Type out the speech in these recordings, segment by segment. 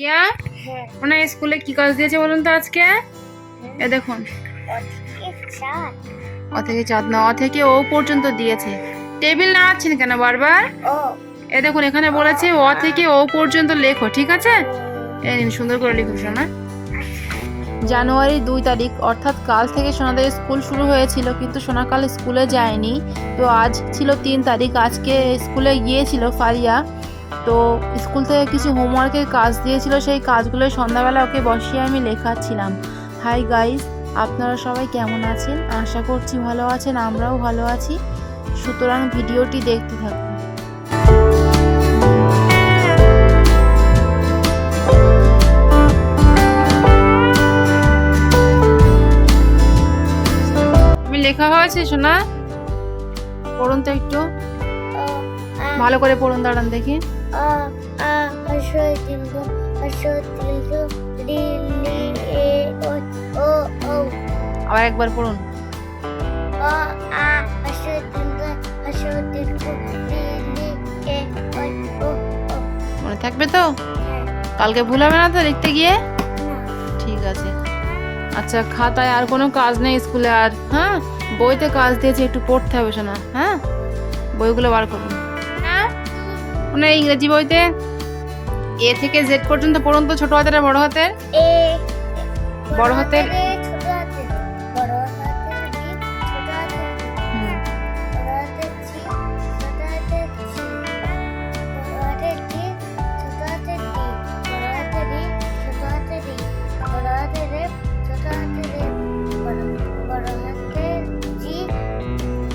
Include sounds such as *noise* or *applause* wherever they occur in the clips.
ইয়া হ্যাঁ। মানে স্কুলে কি কাজ দিয়েছে বলুন তো আজকে? এ দেখুন। অ থেকে চাঁদ না অ থেকে ও পর্যন্ত দিয়েছে। টেবিল নাড়াচ্ছেন কেন বারবার? এ দেখুন এখানে বলেছে অ থেকে ও পর্যন্ত লেখো ঠিক আছে? এই নিন সুন্দর করে লিখুন শোনা জানুয়ারি দুই তারিখ অর্থাৎ কাল থেকে সোনাদের স্কুল শুরু হয়েছিল কিন্তু সোনা কাল স্কুলে যায়নি। তো আজ ছিল তিন তারিখ আজকে স্কুলে গিয়েছিল ফারিয়া। তো স্কুল থেকে কিছু হোমওয়ার্কের কাজ দিয়েছিল সেই কাজগুলো সন্ধ্যাবেলা ওকে বসিয়ে আমি লেখাচ্ছিলাম। হাই গাইস আপনারা সবাই কেমন আছেন? আশা করছি ভালো আছেন আমরাও ভালো আছি। সুতরাং ভিডিওটি দেখতে থাকুন। লেখা হয়েছে শোনা পড়ুন তো একটু। ভালো করে পড়ুন দাঁড়ান দেখি। আ আ দীর্ঘ দীর্ঘ লি এ ও ও ও আবার একবার পড়ুন। আ দীর্ঘ দীর্ঘ রি লি এ ও ও মনে থাকবে তো? হ্যাঁ। কালকে ভুল হবে না তো লিখতে গিয়ে? ঠিক আছে। আচ্ছা খাতায় আর কোনো কাজ নেই স্কুলে আর হ্যাঁ? বইতে কাজ দিয়েছে একটু পড়তে হবে শোনা হ্যাঁ? বইগুলো বার করুন। মানে ইংরেজি বইতে এ থেকে জেড পর্যন্ত পড়ুন তো ছোট হাতের বড় হাতের এ বড় হাতের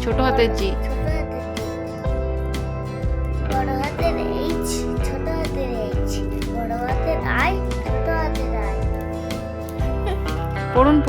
ছোট হাতের জি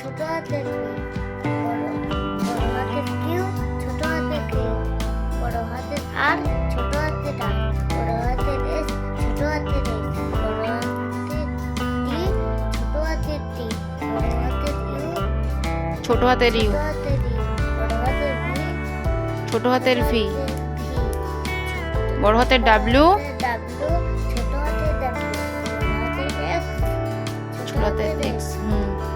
ছোট হাতের বড় হাতের কিউ ছোট হাতের কিউ বড় হাতের আর ছোট হাতের আর বড় হাতের এস ছোট হাতের এস বড় হাতের টি ছোট হাতের টি বড় হাতের ইউ ছোট হাতের ইউ ছোট হাতের ভি বড় হাতের ডাব্লিউ ছোট হাতের এক্স হুম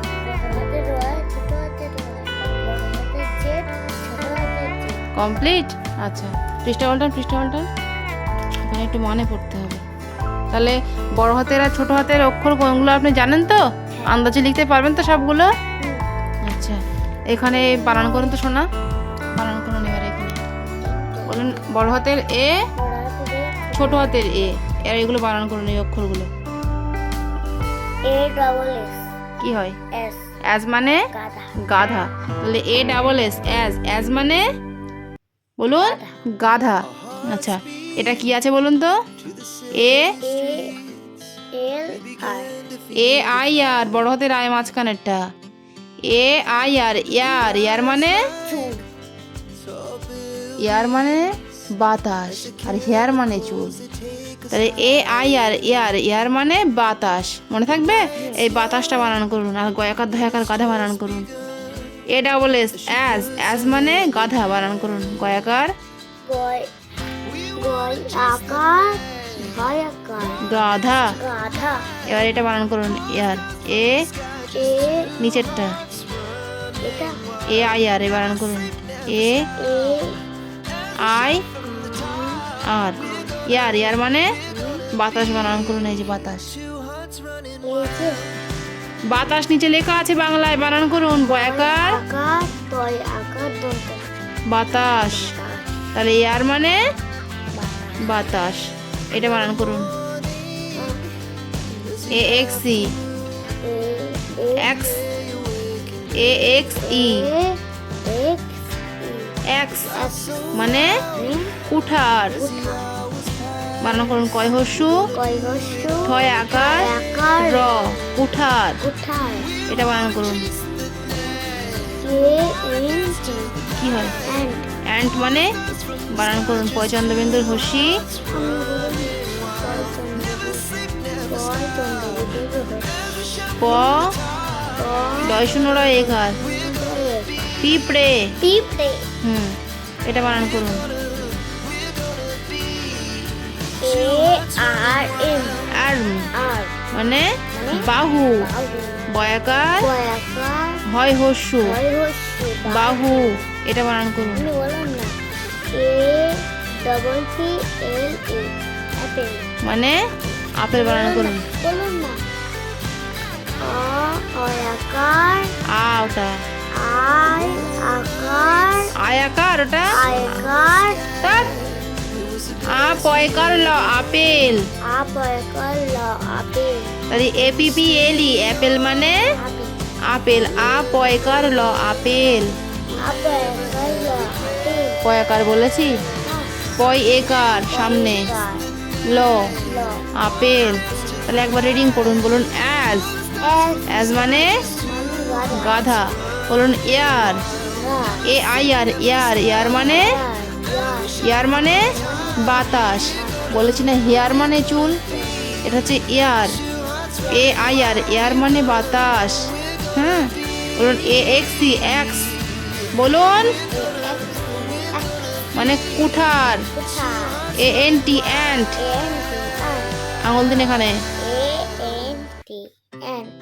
কমপ্লিট আচ্ছা পৃষ্ঠা পাল্টান পৃষ্ঠা পাল্টান। এখানে একটু মনে পড়তে হবে। তাহলে বড় হাতের আর ছোট হাতের অক্ষর কোনগুলো আপনি জানেন তো? আন্দাজে লিখতে পারবেন তো সবগুলো? আচ্ছা এখানে বানান করুন তো শোনা বানান করুন এবার এখানে। বলুন বড় হাতের এ ছোট হাতের এ। এর এগুলো বানান করুন এই অক্ষরগুলো। এ ডাবল এস কি হয়? এস অ্যাজ মানে গাধা। গাধা। তাহলে A double S ass ass মানে বলুন। গাধা। আচ্ছা এটা কি আছে বলুন তো? এ এ আই। আর বড় হাতের আয় মাঝখানেরটা। এ আই আর ইয়ার ইয়ার মানে? ইয়ার মানে বাতাস আর হেয়ার মানে চুল। তাহলে এ আই আর ইয়ার ইয়ার মানে বাতাস। মনে থাকবে? এই বাতাসটা বানান করুন আর গয়াকার ধয়াকার গাধা বানান করুন। A double S ass ass মানে গাধা বানান করুন। গয়াকার গাধা। গাধা। এবার এটা বানান করুন ইয়ার। এ এ নিচেরটা। এ আই আর এ বানান করুন। এ আই আর ইয়ার ইয়ার মানে বাতাস বানান করুন এই যে বাতাস। বাতাস নিচে লেখা আছে বাংলায়, বানান করুন বয়াকার বাতাস। তাহলে ইয়ার মানে? বাতাস। এটা বানান করুন। A X E. Axe. A X E. Axe. মানে কুঠার। বানান করুন। কয় হস্যু? কয় ছয় আকার? র কুঠার উঠার। এটা বানান করুন। কে হয়? অ্যান্ট মানে? বানান করুন। পয় চন্দ্রবিন্দুর হসি প দয় শূন্য র এঘাত পিঁপড়ে। পিঁপড়ে। হুম এটা বানান করুন। আর এম আর মানে বাহু। বয়াকার হয় হস্যু বাহু। এটা বানান করুন। অ্যাপেল মানে আপেল বানান করুন। আ ওটা। আকার আয়াকার ওটা। আয়কার। আ পয়কার ল আপেল। আপ অয়াকার ল আপেল। তাহলে A P P L E apple মানে? আপেল। আ পয়কার ল আপেল। আপ অয়াকার ল আপেল। পয়কার বলেছি? পয় একার সামনে। ল। আপেল। তাহলে একবার রিডিং করুন বলুন অ্যাজ অ্যাজ মানে? মানে গাধা। বলুন air. A I R air air মানে ইয়ার মানে? বাতাস। বলেছি না হেয়ার মানে চুল এটা হচ্ছে air. A I R air মানে বাতাস। হ্যাঁ বলুন এ এক্স সি এক্স। বলুন মানে কুঠার। এ এন টি অ্যান্ট আঙুল দিন এখানে।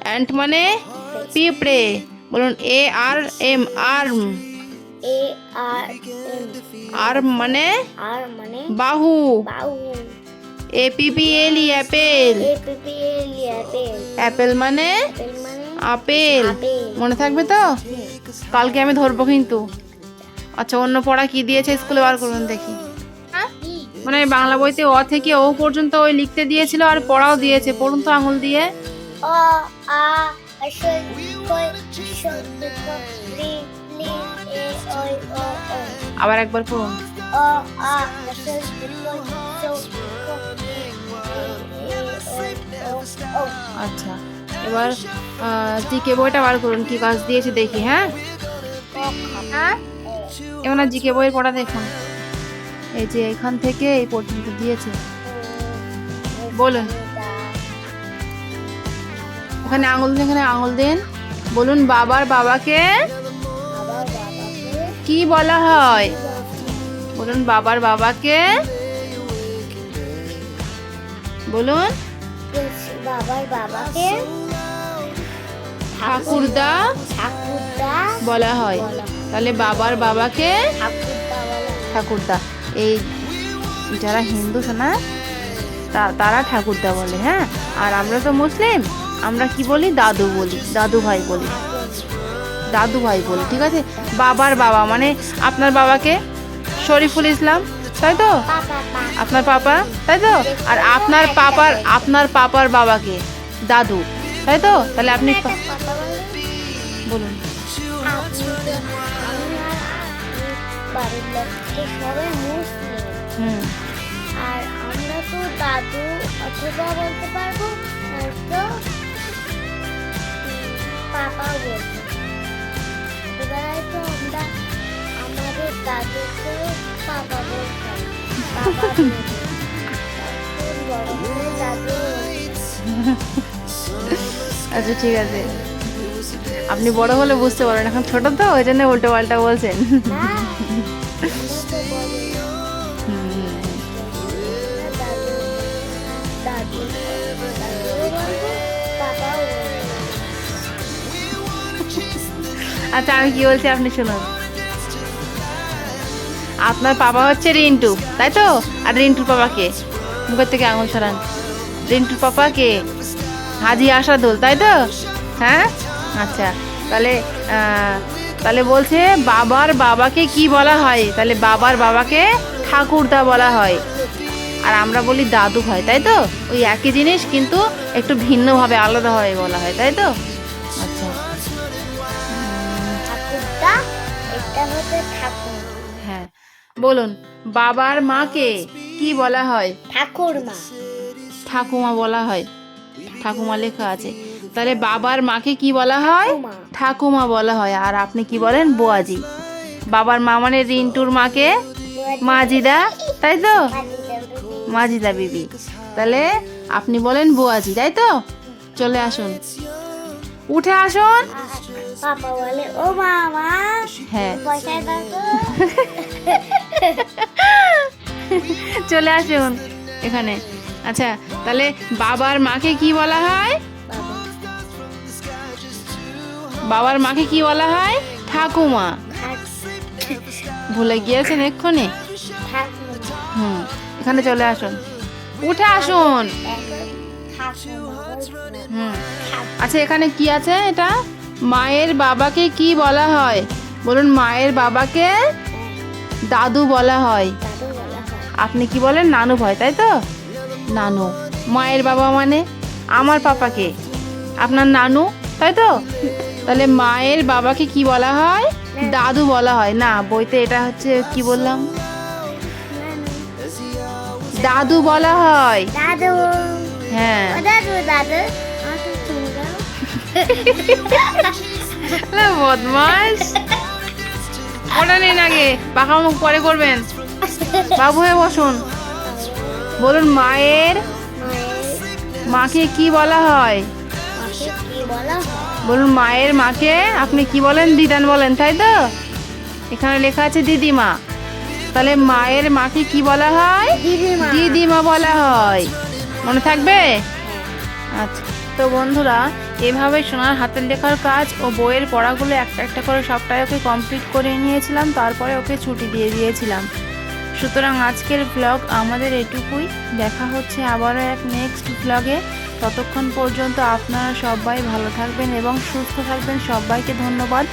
অ্যান্ট মানে পিঁপড়ে। বলুন A R M arm. Arm মানে? আর মানে? বাহু। বাউ A P P L E apple apple apple মানে? মানে? আপেল আপেল মনে থাকবে তো? কালকে আমি ধরবো কিন্তু। আচ্ছা অন্য পড়া কি দিয়েছে স্কুলে? বার করুন দেখি। হ্যাঁ? মানে বাংলা বইতে অ থেকে ও পর্যন্ত ওই লিখতে দিয়েছিল আর পড়াও দিয়েছে। পড়ুন তো আঙুল দিয়ে। অ আ আবার একবার পড়ুন। আচ্ছা এবার জিকে বইটা বার করুন, কি কাজ দিয়েছে দেখি হ্যাঁ? ক হ্যাঁ? এবার জিকে বইয়ের পড়া দেখুন। এই যে এখান থেকে এই পর্যন্ত দিয়েছে। বলুন। ওখানে আঙুল দিন এখানে আঙুল দিন। বলুন বাবার বাবাকে কি বলা হয়? বলুন বাবার বাবাকে। বলুন। বাবার বাবাকে ঠাকুরদা ঠাকুরদা বলা হয়। তাহলে বাবার বাবাকে ঠাকুরদা এই যারা হিন্দু শোনা তারা ঠাকুরদা বলে হ্যাঁ? আর আমরা তো মুসলিম আমরা কি বলি? দাদু বলি দাদু ভাই বলি। দাদু ভাই বলি, ঠিক আছে? বাবার বাবা মানে আপনার বাবাকে শরীফুল ইসলাম, তাই তো? আপনার পাপা, তাই তো? আর আপনার পাপার আপনার পাপার বাবাকে দাদু, তাই তো? তাহলে আপনি বলুন। হুম। বলতে পারব বলতে এবারে তো আমরা আমাদের দাদুকে পাপা বলতাম। পাপা বড় হয়ে দাদু আচ্ছা ঠিক আছে। আপনি বড় হলে বুঝতে পারেন এখন ছোট তো ওই জন্য উল্টো পাল্টা বলছেন আচ্ছা আমি কি বলছি আপনি শুনুন। আপনার বাবা হচ্ছে রিন্টু, তাই তো? আর রিন্টুর পাপাকে মুখের থেকে আঙুল ছড়ান রিন্টুর পাপাকে হাজি আসাদুল, তাই তো? হ্যাঁ? আচ্ছা তাহলে তাহলে বলছে বাবার বাবাকে কি বলা হয়? তাহলে বাবার বাবাকে ঠাকুরদা বলা হয়। আর আমরা বলি দাদু হয় তাই তো? ওই একই জিনিস, কিন্তু একটু ভিন্নভাবে, আলাদাভাবে বলা হয়, তাই তো? ঠাকুর। হ্যাঁ বলুন বাবার মাকে কি বলা হয়? ঠাকুরমা ঠাকুমা বলা হয় ঠাকুমা লেখা আছে। তাহলে বাবার মাকে কি বলা হয়। ঠাকুমা বলা হয়। আর আপনি কি বলেন? বোয়াজি। বাবার মা মানে রিন্টুর মাকে? মাজিদা তাই তো? মাজিদা বিবি। তাহলে আপনি বলেন বোয়াজি তাই তো? চলে আসুন। উঠে আসুন। পাপা বলে ও মামা হ্যাঁ। দাও তো। *laughs* চলে আসুন এখানে আচ্ছা তাহলে বাবার মাকে কি বলা হয়? বাবার মাকে কি বলা হয়? ঠাকুমা। ভুলে গিয়েছেন এক্ষুনি? হুম এখানে চলে আসুন। উঠে আসুন। হুম আচ্ছা এখানে কি আছে এটা? মায়ের বাবাকে কি বলা হয়? বলুন মায়ের বাবাকে দাদু বলা হয়। আপনি কি বলেন? নানু ভয় তাই তো? নানু। মায়ের বাবা মানে আমার পাপাকে। আপনার নানু তাই তো? তাহলে মায়ের বাবাকে কি বলা হয়? দাদু বলা হয়। না বইতে এটা হচ্ছে কি বললাম? দাদু বলা হয়। দাদু। হ্যাঁ। দাদু দাদু। বদমাস ওটা নিন আগে পাখা মুখ পরে করবেন। বাবু হয়ে বসুন। বলুন মায়ের মাকে কি বলা হয়? বলুন মায়ের মাকে আপনি কি বলেন? দিদান বলেন তাই তো? এখানে লেখা আছে দিদিমা। তাহলে মায়ের মাকে কি বলা হয়? দিদিমা। দিদিমা বলা হয়। মনে থাকবে? আচ্ছা তো বন্ধুরা এভাবে সোনার হাতের লেখার কাজ ও বইয়ের পড়াগুলো একটা একটা করে সবটাই ওকে কমপ্লিট করে নিয়েছিলাম, তারপরে ওকে ছুটি দিয়ে দিয়েছিলাম। সুতরাং আজকের ব্লগ আমাদের এটুকুই। দেখা হচ্ছে আবারও এক নেক্সট ব্লগে ততক্ষণ পর্যন্ত আপনারা সবাই ভালো থাকবেন এবং সুস্থ থাকবেন। সবাইকে ধন্যবাদ।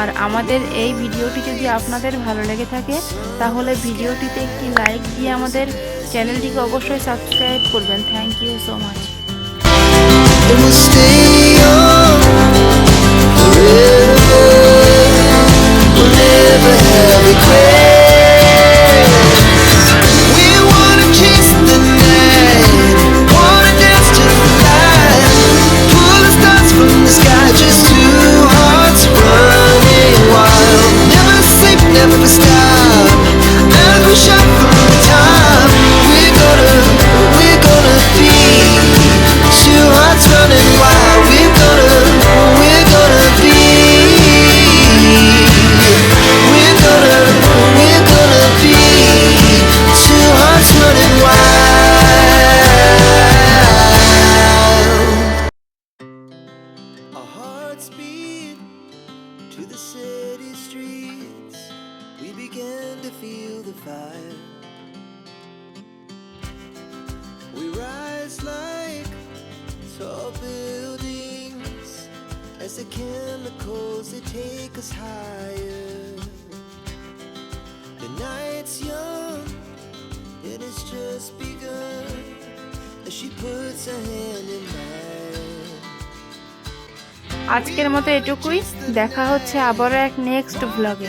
আর আমাদের এই ভিডিওটি যদি আপনাদের ভালো লেগে থাকে, তাহলে ভিডিওটিতে একটি লাইক দিয়ে আমাদের চ্যানেলটিকে অবশ্যই সাবস্ক্রাইব করবেন। Thank you so much We'll never have as the chemicals they take us higher. The night's young, it has just begun as she puts her hand in mine. আজকের মতো এটুকুই দেখা হচ্ছে আবারও এক নেক্সট ব্লগে